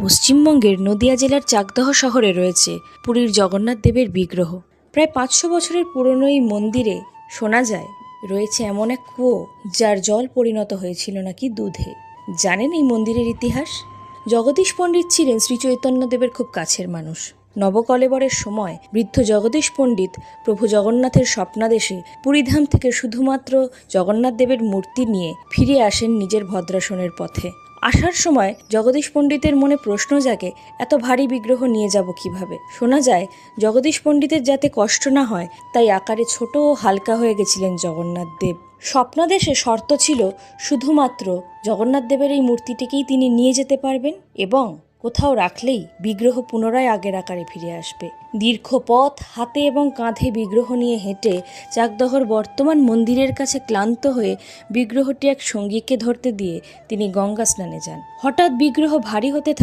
পশ্চিমবঙ্গের নদিয়া জেলার চাকদহ শহরে রয়েছে পুরীর জগন্নাথ দেবের বিগ্রহ। প্রায় পাঁচশো বছরের পুরনো এই মন্দিরে শোনা যায়, রয়েছে এমন এক কুয়ো যার জল পরিণত হয়েছিল নাকি দুধে। জানেন এই মন্দিরের ইতিহাস? জগদীশ পণ্ডিত ছিলেন শ্রী চৈতন্যদেবের খুব কাছের মানুষ। নবকলেবরের সময় বৃদ্ধ জগদীশ পণ্ডিত প্রভু জগন্নাথের স্বপ্নাদেশে পুরীধাম থেকে শুধুমাত্র জগন্নাথ দেবের মূর্তি নিয়ে ফিরে আসেন নিজের ভদ্রাসনের পথে। আসার সময় জগদীশ পণ্ডিতের মনে প্রশ্ন জাগে, এত ভারী বিগ্রহ নিয়ে যাব কীভাবে? শোনা যায়, জগদীশ পণ্ডিতের যাতে কষ্ট না হয়, তাই আকারে ছোট ও হালকা হয়ে গেছিলেন জগন্নাথ দেব। স্বপ্নাদেশে শর্ত ছিল, শুধুমাত্র জগন্নাথ দেবের এই মূর্তিটিকেই তিনি নিয়ে যেতে পারবেন এবং কোথাও রাখলেই বিগ্রহ পুনরায় আগের আকারে ফিরে আসবে। দীর্ঘ পথ, হাতে এবং কাঁধে বিগ্রহ নিয়ে হেঁটে চাকদহর বর্তমান মন্দিরের কাছে ক্লান্ত হয়ে বিগ্রহটি এক সঙ্গীকে ধরতে দিয়ে তিনি গঙ্গা স্নানে যান। হঠাৎ বিগ্রহ ভারী হতে